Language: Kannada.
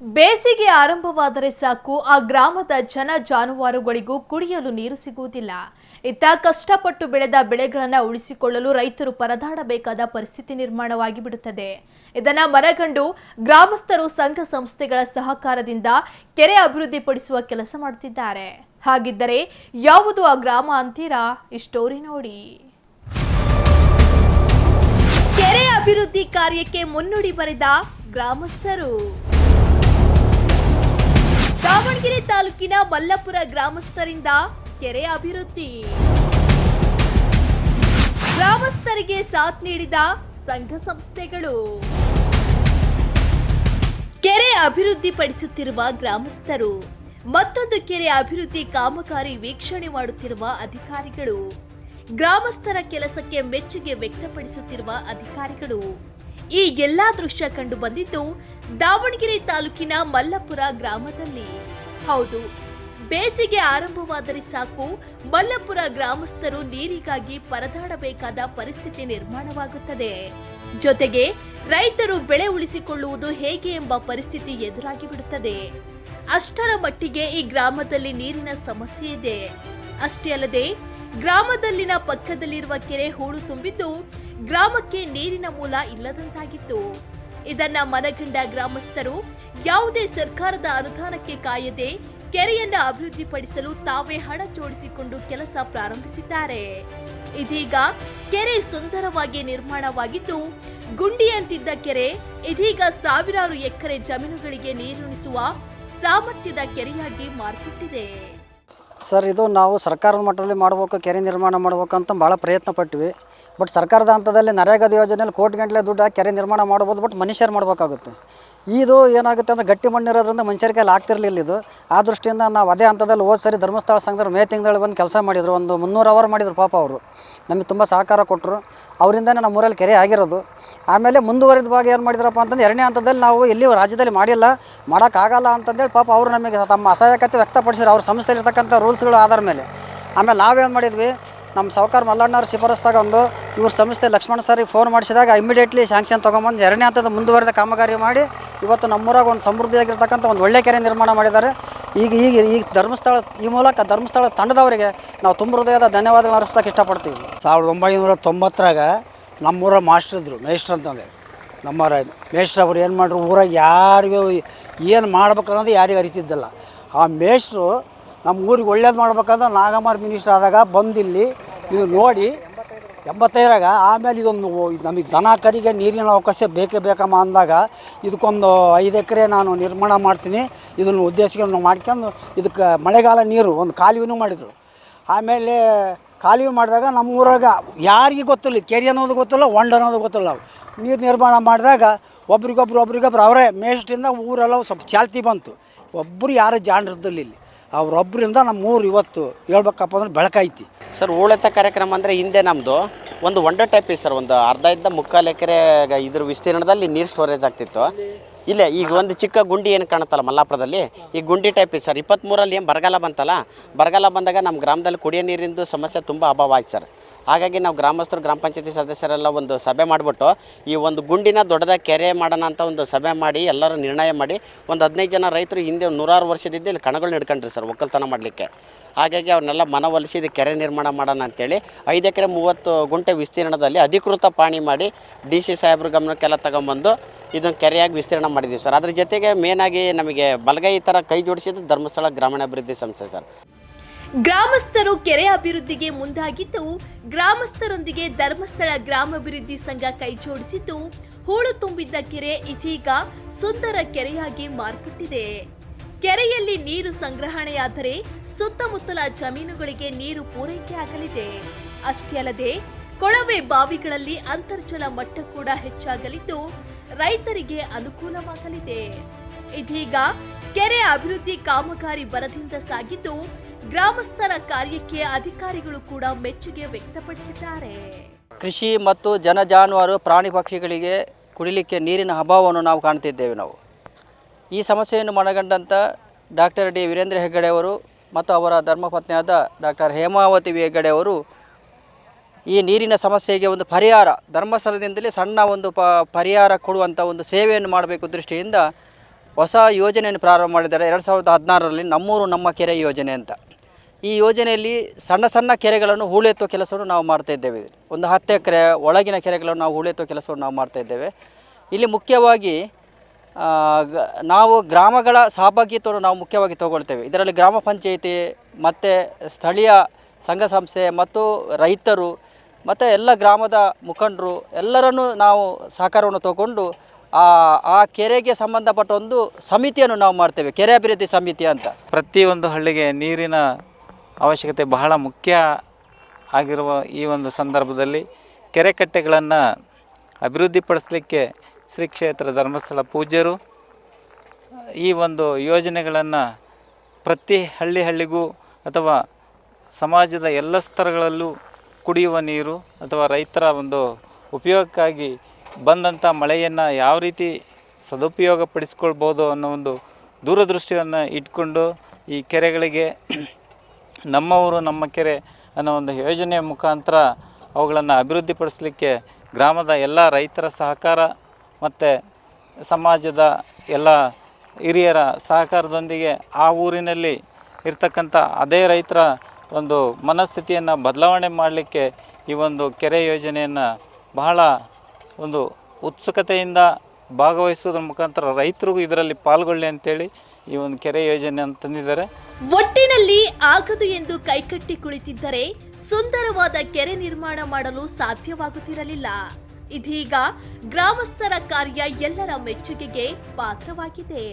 ಬೇಸಿಗೆ ಆರಂಭವಾದರೆ ಸಾಕು, ಆ ಗ್ರಾಮದ ಜನ ಜಾನುವಾರುಗಳಿಗೂ ಕುಡಿಯಲು ನೀರು ಸಿಗುವುದಿಲ್ಲ. ಇತ್ತ ಕಷ್ಟಪಟ್ಟು ಬೆಳೆದ ಬೆಳೆಗಳನ್ನು ಉಳಿಸಿಕೊಳ್ಳಲು ರೈತರು ಪರದಾಡಬೇಕಾದ ಪರಿಸ್ಥಿತಿ ನಿರ್ಮಾಣವಾಗಿ ಬಿಡುತ್ತದೆ. ಇದನ್ನ ಮನಗಂಡು ಗ್ರಾಮಸ್ಥರು ಸಂಘ ಸಂಸ್ಥೆಗಳ ಸಹಕಾರದಿಂದ ಕೆರೆ ಅಭಿವೃದ್ಧಿಪಡಿಸುವ ಕೆಲಸ ಮಾಡುತ್ತಿದ್ದಾರೆ. ಹಾಗಿದ್ದರೆ ಯಾವುದು ಆ ಗ್ರಾಮ ಅಂತೀರಾ? ಈ ಸ್ಟೋರಿ ನೋಡಿ. ಕೆರೆ ಅಭಿವೃದ್ಧಿ ಕಾರ್ಯಕ್ಕೆ ಮುನ್ನುಡಿ ಬರೆದ ಗ್ರಾಮಸ್ಥರು. ದಾವಣಗೆರೆ ತಾಲೂಕಿನ ಮಲ್ಲಪುರ ಗ್ರಾಮಸ್ಥರಿಂದ ಕೆರೆ ಅಭಿವೃದ್ಧಿ. ಗ್ರಾಮಸ್ಥರಿಗೆ ಸಾಥ್ ನೀಡಿದ ಸಂಘ ಸಂಸ್ಥೆಗಳು. ಕೆರೆ ಅಭಿವೃದ್ಧಿಪಡಿಸುತ್ತಿರುವ ಗ್ರಾಮಸ್ಥರು, ಮತ್ತೊಂದು ಕೆರೆ ಅಭಿವೃದ್ಧಿ ಕಾಮಗಾರಿ ವೀಕ್ಷಣೆ ಮಾಡುತ್ತಿರುವ ಅಧಿಕಾರಿಗಳು. ಗ್ರಾಮಸ್ಥರ ಕೆಲಸಕ್ಕೆ ಮೆಚ್ಚುಗೆ ವ್ಯಕ್ತಪಡಿಸುತ್ತಿರುವ ಅಧಿಕಾರಿಗಳು. ಈ ಎಲ್ಲಾ ದೃಶ್ಯ ಕಂಡು ಬಂದಿದ್ದು ದಾವಣಗೆರೆ ತಾಲೂಕಿನ ಮಲ್ಲಪುರ ಗ್ರಾಮದಲ್ಲಿ. ಹೌದು, ಬೇಸಿಗೆ ಆರಂಭವಾದರೆ ಸಾಕು, ಮಲ್ಲಪುರ ಗ್ರಾಮಸ್ಥರು ನೀರಿಗಾಗಿ ಪರದಾಡಬೇಕಾದ ಪರಿಸ್ಥಿತಿ ನಿರ್ಮಾಣವಾಗುತ್ತದೆ. ಜೊತೆಗೆ ರೈತರು ಬೆಳೆ ಉಳಿಸಿಕೊಳ್ಳುವುದು ಹೇಗೆ ಎಂಬ ಪರಿಸ್ಥಿತಿ ಎದುರಾಗಿ ಬಿಡುತ್ತದೆ ಅಷ್ಟರ ಮಟ್ಟಿಗೆ ಈ ಗ್ರಾಮದಲ್ಲಿ ನೀರಿನ ಸಮಸ್ಯೆ ಇದೆ. ಅಷ್ಟೇ ಅಲ್ಲದೆ, ಗ್ರಾಮದಲ್ಲಿನ ಪಕ್ಕದಲ್ಲಿರುವ ಕೆರೆ ಹೂಳು ತುಂಬಿದ್ದು ಗ್ರಾಮಕ್ಕೆ ನೀರಿನ ಮೂಲ ಇಲ್ಲದಂತಾಗಿತ್ತು. ಇದನ್ನ ಮನಗಂಡ ಗ್ರಾಮಸ್ಥರು ಯಾವುದೇ ಸರ್ಕಾರದ ಅನುದಾನಕ್ಕೆ ಕಾಯದೆ ಕೆರೆಯನ್ನ ಅಭಿವೃದ್ಧಿಪಡಿಸಲು ತಾವೇ ಹಣ ಜೋಡಿಸಿಕೊಂಡು ಕೆಲಸ ಪ್ರಾರಂಭಿಸಿದ್ದಾರೆ. ಇದೀಗ ಕೆರೆ ಸುಂದರವಾಗಿ ನಿರ್ಮಾಣವಾಗಿದ್ದು ಗುಂಡಿಯಂತಿದ್ದ ಕೆರೆ ಇದೀಗ ಸಾವಿರಾರು ಎಕರೆ ಜಮೀನುಗಳಿಗೆ ನೀರುಣಿಸುವ ಸಾಮರ್ಥ್ಯದ ಕೆರೆಯಾಗಿ ಮಾರ್ಪಟ್ಟಿದೆ. ಸರ್, ಇದು ನಾವು ಸರ್ಕಾರದ ಮಟ್ಟದಲ್ಲಿ ಮಾಡಬೇಕು, ಕೆರೆ ನಿರ್ಮಾಣ ಮಾಡಬೇಕು ಅಂತ ಭಾಳ ಪ್ರಯತ್ನ ಪಟ್ವಿ ಬಟ್ ಸರ್ಕಾರದ ಹಂತದಲ್ಲಿ ನರೇಗಾದ ಯೋಜನೆಯಲ್ಲಿ ಕೋಟಿ ಗಂಟಲೆ ದುಡ್ಡು ಹಾಕಿ ಕೆರೆ ನಿರ್ಮಾಣ ಮಾಡ್ಬೋದು, ಬಟ್ ಮನುಷ್ಯರು ಮಾಡಬೇಕಾಗುತ್ತೆ. ಇದು ಏನಾಗುತ್ತೆ ಅಂದರೆ ಗಟ್ಟಿ ಮಣ್ಣು ಇರೋದ್ರಿಂದ ಮನುಷ್ಯರ ಕೈಲಿ ಆಗ್ತಿರ್ಲಿಲ್ಲ ಇದು. ಆ ದೃಷ್ಟಿಯಿಂದ ನಾವು ಅದೇ ಹಂತದಲ್ಲಿ ಹೋದ ಸರಿ ಧರ್ಮಸ್ಥಳ ಸಂಘದವ್ರು ಮೇ ತಿಂಗಳಲ್ಲಿ ಬಂದು ಕೆಲಸ ಮಾಡಿದರು. ಒಂದು ಮುನ್ನೂರು ಅವರ್ ಮಾಡಿದ್ರು ಪಾಪ ಅವರು. ನಮಗೆ ತುಂಬ ಸಹಕಾರ ಕೊಟ್ಟರು ಅವರಿಂದನೇ ನಮ್ಮ ಊರಲ್ಲಿ ಕೆರೆ ಆಗಿರೋದು. ಆಮೇಲೆ ಮುಂದುವರಿದ ಭಾಗ ಏನು ಮಾಡಿದ್ರಪ್ಪ ಅಂತಂದ್ರೆ ಎರಡನೇ ಹಂತದಲ್ಲಿ ನಾವು ಎಲ್ಲಿ ರಾಜ್ಯದಲ್ಲಿ ಮಾಡಿಲ್ಲ. ಮಾಡೋಕ್ಕಾಗಲ್ಲ ಅಂತಂದೇಳಿ ಪಾಪ ಅವರು ನಮಗೆ ತಮ್ಮ ಅಸಹಾಯಕತೆ ವ್ಯಕ್ತಪಡಿಸಿದ್ರು. ಅವ್ರ ಸಂಸ್ಥೆಯಲ್ಲಿರ್ತಕ್ಕಂಥ ರೂಲ್ಸ್ಗಳು ಆಧಾರ ಮೇಲೆ. ಆಮೇಲೆ ನಾವೇನು ಮಾಡಿದ್ವಿ? ನಮ್ಮ ಸಾವುಕಾರ ಮಲ್ಲಣ್ಣವ್ರ ಶಿಫಾರಸ್ದಾಗ ಒಂದು ಇವ್ರ ಸಂಸ್ಥೆ ಲಕ್ಷ್ಮಣ ಸಾರಿಗೆ ಫೋನ್ ಮಾಡಿಸಿದಾಗ ಇಮಿಡಿಯೇಟ್ಲಿ ಶಾಂಕ್ಷನ್ ತೊಗೊಂಬಂದು ಎರಡನೇ ಹಂತದ ಮುಂದುವರೆದ ಕಾಮಗಾರಿ ಮಾಡಿ ಇವತ್ತು ನಮ್ಮೂರಾಗ ಒಂದು ಸಮೃದ್ಧಿಯಾಗಿರ್ತಕ್ಕಂಥ ಒಂದು ಒಳ್ಳೆ ಕೆರೆ ನಿರ್ಮಾಣ ಮಾಡಿದ್ದಾರೆ. ಈಗ ಈಗ ಈಗ ಧರ್ಮಸ್ಥಳ, ಈ ಮೂಲಕ ಧರ್ಮಸ್ಥಳ ತಂಡದವರಿಗೆ ನಾವು ತುಂಬ ಹೃದಯದ ಧನ್ಯವಾದಗಳು ಅರ್ಪಿಸೋಕೆ ಇಷ್ಟಪಡ್ತೀವಿ. ಸಾವಿರದ ಒಂಬೈನೂರ ತೊಂಬತ್ತರಾಗ ನಮ್ಮೂರ ಮಾಸ್ಟರ್ ಇದ್ದರು ಮೇಷ್ಟ್ರು ಅಂತಂದೆ ನಮ್ಮ ಮೇಸ್ಟ್ರ್ ಅವರು ಏನು ಮಾಡ್ರು, ಊರಾಗ ಯಾರಿಗೂ ಏನು ಮಾಡ್ಬೇಕು ಅನ್ನೋದು ಯಾರಿಗೂ ಅರಿತಿದ್ದಿಲ್ಲ. ಆ ಮೇಷ್ಟ್ರು ನಮ್ಮ ಊರಿಗೆ ಒಳ್ಳೇದು ಮಾಡ್ಬೇಕಂದ್ರೆ ನಾಗಮಾರ್ ಮಿನಿಸ್ಟರ್ ಆದಾಗ ಬಂದಿಲ್ಲಿ. ಇದು ನೋಡಿ, ಎಂಬತ್ತೈದರಾಗ ಆಮೇಲೆ ಇದೊಂದು ನಮಗೆ ದನ ಕರಿಗೆ ನೀರಿನ ಅವಕಾಶ ಬೇಕೇ ಬೇಕಮ್ಮ ಅಂದಾಗ ಇದಕ್ಕೊಂದು ಐದು ಎಕರೆ ನಾನು ನಿರ್ಮಾಣ ಮಾಡ್ತೀನಿ. ಇದನ್ನು ಉದ್ದೇಶಗಳನ್ನು ಮಾಡ್ಕೊಂಡು ಇದಕ್ಕೆ ಮಳೆಗಾಲ ನೀರು, ಒಂದು ಕಾಲುವೆನೂ ಮಾಡಿದರು. ಆಮೇಲೆ ಕಾಲುವೆ ಮಾಡಿದಾಗ ನಮ್ಮ ಊರಾಗ ಯಾರಿಗೆ ಗೊತ್ತಿಲ್ಲ, ಕೆರೆ ಅನ್ನೋದು ಗೊತ್ತಿಲ್ಲ, ಹೊಂಡ ಅನ್ನೋದು ಗೊತ್ತಿಲ್ಲ ನೀರು ನಿರ್ಮಾಣ ಮಾಡಿದಾಗ ಒಬ್ರಿಗೊಬ್ರು ಒಬ್ರಿಗೊಬ್ರು ಅವರೇ ಮೇಸ್ಟಿಂದ ಊರೆಲ್ಲ ಸ್ವಲ್ಪ ಚಾಲ್ತಿ ಬಂತು. ಒಬ್ಬರು ಯಾರು ಜಾಣರದಲ್ಲಿ ಇಲ್ಲಿ. ಅವರೊಬ್ಬರಿಂದ ನಮ್ಮ ಊರು ಇವತ್ತು ಹೇಳ್ಬೇಕಪ್ಪ ಅಂದ್ರೆ ಬೆಳಕೈತಿ ಸರ್ ಉಳಿತ ಕಾರ್ಯಕ್ರಮ ಅಂದರೆ ಹಿಂದೆ ನಮ್ಮದು ಒಂದು ಒಂಡರ್ ಟೈಪ್ ಇತ್ತು ಸರ್, ಒಂದು ಅರ್ಧ ಇದ್ದ ಮುಕ್ಕಾಲು ಎಕರೆ ಇದ್ರ ವಿಸ್ತೀರ್ಣದಲ್ಲಿ ನೀರು ಸ್ಟೋರೇಜ್ ಆಗ್ತಿತ್ತು. ಇಲ್ಲೇ, ಈಗ ಒಂದು ಚಿಕ್ಕ ಗುಂಡಿ ಏನು ಕಾಣುತ್ತಲ್ಲ ಮಲ್ಲಾಪುರದಲ್ಲಿ, ಈ ಗುಂಡಿ ಟೈಪ್ ಇತ್ತು ಸರ್. ಇಪ್ಪತ್ತ್ಮೂರಲ್ಲಿ ಏನು ಬರಗಾಲ ಬಂತಲ್ಲ, ಬರಗಾಲ ಬಂದಾಗ ನಮ್ಮ ಗ್ರಾಮದಲ್ಲಿ ಕುಡಿಯೋ ನೀರಿಂದು ಸಮಸ್ಯೆ ತುಂಬ ಅಭಾವ ಆಯ್ತು ಸರ್. ಹಾಗಾಗಿ ನಾವು ಗ್ರಾಮಸ್ಥರು, ಗ್ರಾಮ ಪಂಚಾಯತಿ ಸದಸ್ಯರೆಲ್ಲ ಒಂದು ಸಭೆ ಮಾಡಿಬಿಟ್ಟು ಈ ಒಂದು ಗುಂಡಿನ ದೊಡ್ಡದಾಗಿ ಕೆರೆ ಮಾಡೋಣ ಅಂತ ಒಂದು ಸಭೆ ಮಾಡಿ, ಎಲ್ಲರೂ ನಿರ್ಣಯ ಮಾಡಿ ಒಂದು ಹದಿನೈದು ಜನ ರೈತರು ಹಿಂದೆ ನೂರಾರು ವರ್ಷದಿಂದ ಇಲ್ಲಿ ಕಣಗಳು ಹಿಡ್ಕೊಂಡ್ರಿ ಸರ್ ಒಕ್ಕಲ್ತನ ಮಾಡಲಿಕ್ಕೆ. ಹಾಗಾಗಿ ಅವ್ರನ್ನೆಲ್ಲ ಮನವೊಲಿಸಿ ಇದು ಕೆರೆ ನಿರ್ಮಾಣ ಮಾಡೋಣ ಅಂತೇಳಿ ಐದು ಎಕರೆ ಮೂವತ್ತು ಗುಂಟೆ ವಿಸ್ತೀರ್ಣದಲ್ಲಿ ಅಧಿಕೃತ ಪಾಣಿ ಮಾಡಿ ಡಿ ಸಿ ಸಾಹೇಬ್ರ ಗಮನಕ್ಕೆಲ್ಲ ತಗೊಂಬಂದು ಇದನ್ನು ಕೆರೆಯಾಗಿ ವಿಸ್ತೀರ್ಣ ಮಾಡಿದ್ದೀವಿ ಸರ್. ಅದ್ರ ಜೊತೆಗೆ ಮೇನಾಗಿ ನಮಗೆ ಬಲಗೈ ಥರ ಕೈ ಜೋಡಿಸಿದ್ದು ಧರ್ಮಸ್ಥಳ ಗ್ರಾಮೀಣಾಭಿವೃದ್ಧಿ ಸಂಸ್ಥೆ ಸರ್. ಗ್ರಾಮಸ್ಥರು ಕೆರೆ ಅಭಿವೃದ್ಧಿಗೆ ಮುಂದಾಗಿದ್ದು, ಗ್ರಾಮಸ್ಥರೊಂದಿಗೆ ಧರ್ಮಸ್ಥಳ ಗ್ರಾಮಾಭಿವೃದ್ಧಿ ಸಂಘ ಕೈಜೋಡಿಸಿದ್ದು ಹೂಳು ತುಂಬಿದ್ದ ಕೆರೆ ಇದೀಗ ಸುಂದರ ಕೆರೆಯಾಗಿ ಮಾರ್ಪಟ್ಟಿದೆ. ಕೆರೆಯಲ್ಲಿ ನೀರು ಸಂಗ್ರಹಣೆಯಾದರೆ ಸುತ್ತಮುತ್ತಲ ಜಮೀನುಗಳಿಗೆ ನೀರು ಪೂರೈಕೆ ಆಗಲಿದೆ. ಅಷ್ಟೇ ಅಲ್ಲದೆ, ಕೊಳವೆ ಬಾವಿಗಳಲ್ಲಿ ಅಂತರ್ಜಲ ಮಟ್ಟ ಕೂಡ ಹೆಚ್ಚಾಗಲಿದ್ದು, ರೈತರಿಗೆ ಅನುಕೂಲವಾಗಲಿದೆ. ಇದೀಗ ಕೆರೆ ಅಭಿವೃದ್ಧಿ ಕಾಮಗಾರಿ ಬರದಿಂದ ಸಾಗಿದ್ದು ಗ್ರಾಮಸ್ಥರ ಕಾರ್ಯಕ್ಕೆ ಅಧಿಕಾರಿಗಳು ಕೂಡ ಮೆಚ್ಚುಗೆ ವ್ಯಕ್ತಪಡಿಸಿದ್ದಾರೆ. ಕೃಷಿ ಮತ್ತು ಜನ ಜಾನುವಾರು ಪ್ರಾಣಿ ಪಕ್ಷಿಗಳಿಗೆ ಕುಡಿಲಿಕ್ಕೆ ನೀರಿನ ಅಭಾವವನ್ನು ನಾವು ಕಾಣ್ತಿದ್ದೇವೆ ನಾವು. ಈ ಸಮಸ್ಯೆಯನ್ನು ಮನಗಂಡಂಥ ಡಾಕ್ಟರ್ ಡಿ ವೀರೇಂದ್ರ ಹೆಗ್ಗಡೆ ಅವರು ಮತ್ತು ಅವರ ಧರ್ಮಪತ್ನಿಯಾದ ಡಾಕ್ಟರ್ ಹೇಮಾವತಿ ಹೆಗ್ಗಡೆ ಅವರು ಈ ನೀರಿನ ಸಮಸ್ಯೆಗೆ ಒಂದು ಪರಿಹಾರ, ಧರ್ಮಸ್ಥಳದಿಂದಲೇ ಸಣ್ಣ ಒಂದು ಪ, ಪರಿಹಾರ ಕೊಡುವಂಥ ಒಂದು ಸೇವೆಯನ್ನು ಮಾಡಬೇಕು ದೃಷ್ಟಿಯಿಂದ ಹೊಸ ಯೋಜನೆಯನ್ನು ಪ್ರಾರಂಭ ಮಾಡಿದ್ದಾರೆ. ಎರಡು ಸಾವಿರದ ಹದಿನಾರರಲ್ಲಿ ನಮ್ಮೂರು ನಮ್ಮ ಕೆರೆ ಯೋಜನೆ ಅಂತ. ಈ ಯೋಜನೆಯಲ್ಲಿ ಸಣ್ಣ ಸಣ್ಣ ಕೆರೆಗಳನ್ನು ಹೂಳೆತ್ತುವ ಕೆಲಸವನ್ನು ನಾವು ಮಾಡ್ತಾ ಇದ್ದೇವೆ. ಒಂದು ಹತ್ತು ಎಕರೆ ಒಳಗಿನ ಕೆರೆಗಳನ್ನು ನಾವು ಹೂಳೆತ್ತುವ ಕೆಲಸವನ್ನು ನಾವು ಮಾಡ್ತಾ ಇದ್ದೇವೆ. ಇಲ್ಲಿ ಮುಖ್ಯವಾಗಿ ನಾವು ಗ್ರಾಮಗಳ ಸಹಭಾಗಿತ್ವವನ್ನು ನಾವು ಮುಖ್ಯವಾಗಿ ತಗೊಳ್ತೇವೆ. ಇದರಲ್ಲಿ ಗ್ರಾಮ ಪಂಚಾಯಿತಿ, ಮತ್ತು ಸ್ಥಳೀಯ ಸಂಘ ಸಂಸ್ಥೆ, ಮತ್ತು ರೈತರು, ಮತ್ತು ಎಲ್ಲ ಗ್ರಾಮದ ಮುಖಂಡರು, ಎಲ್ಲರನ್ನೂ ನಾವು ಸಹಕಾರವನ್ನು ತಗೊಂಡು ಆ ಆ ಕೆರೆಗೆ ಸಂಬಂಧಪಟ್ಟ ಒಂದು ಸಮಿತಿಯನ್ನು ನಾವು ಮಾಡ್ತೇವೆ. ಕೆರೆ ಅಭಿವೃದ್ಧಿ ಸಮಿತಿ ಅಂತ. ಪ್ರತಿಯೊಂದು ಹಳ್ಳಿಗೆ ನೀರಿನ ಅವಶ್ಯಕತೆ ಬಹಳ ಮುಖ್ಯ ಆಗಿರುವ ಈ ಒಂದು ಸಂದರ್ಭದಲ್ಲಿ ಕೆರೆ ಕಟ್ಟೆಗಳನ್ನು ಅಭಿವೃದ್ಧಿಪಡಿಸಲಿಕ್ಕೆ ಶ್ರೀ ಕ್ಷೇತ್ರ ಧರ್ಮಸ್ಥಳ ಪೂಜ್ಯರು, ಈ ಒಂದು ಯೋಜನೆಗಳನ್ನು ಪ್ರತಿ ಹಳ್ಳಿ ಹಳ್ಳಿಗೂ ಅಥವಾ ಸಮಾಜದ ಎಲ್ಲ ಸ್ತರಗಳಲ್ಲೂ ಕುಡಿಯುವ ನೀರು ಅಥವಾ ರೈತರ ಒಂದು ಉಪಯೋಗಕ್ಕಾಗಿ ಬಂದಂಥ ಮಳೆಯನ್ನು ಯಾವ ರೀತಿ ಸದುಪಯೋಗ ಪಡಿಸ್ಕೊಳ್ಬೋದು ಅನ್ನೋ ಒಂದು ದೂರದೃಷ್ಟಿಯನ್ನು ಇಟ್ಕೊಂಡು ಈ ಕೆರೆಗಳಿಗೆ ನಮ್ಮ ಊರು ನಮ್ಮ ಕೆರೆ ಅನ್ನೋ ಒಂದು ಯೋಜನೆಯ ಮುಖಾಂತರ ಅವುಗಳನ್ನು ಅಭಿವೃದ್ಧಿಪಡಿಸಲಿಕ್ಕೆ ಗ್ರಾಮದ ಎಲ್ಲ ರೈತರ ಸಹಕಾರ ಮತ್ತು ಸಮಾಜದ ಎಲ್ಲ ಹಿರಿಯರ ಸಹಕಾರದೊಂದಿಗೆ ಆ ಊರಿನಲ್ಲಿ ಇರ್ತಕ್ಕಂಥ ಅದೇ ರೈತರ ಒಂದು ಮನಸ್ಥಿತಿಯನ್ನು ಬದಲಾವಣೆ ಮಾಡಲಿಕ್ಕೆ ಈ ಒಂದು ಕೆರೆ ಯೋಜನೆಯನ್ನು ಬಹಳ ಒಂದು ಉತ್ಸುಕತೆಯಿಂದ ಭಾಗವಹಿಸೋದ್ರ ಮುಖಾಂತರ ರೈತರಿಗೂ ಇದರಲ್ಲಿ ಪಾಲ್ಗೊಳ್ಳಿ ಅಂತೇಳಿ ಈ ಒಂದು ಕೆರೆ ಯೋಜನೆ ತಂದಿದ್ದಾರೆ. ಒಟ್ಟಿನಲ್ಲಿ ಆಗದು ಎಂದು ಕೈಕಟ್ಟಿ ಕುಳಿತಿದ್ದರೆ ಸುಂದರವಾದ ಕೆರೆ ನಿರ್ಮಾಣ ಮಾಡಲು ಸಾಧ್ಯವಾಗುತ್ತಿರಲಿಲ್ಲ. ಇದೀಗ ಗ್ರಾಮಸ್ಥರ ಕಾರ್ಯ ಎಲ್ಲರ ಮೆಚ್ಚುಗೆಗೆ ಪಾತ್ರವಾಗಿದೆ.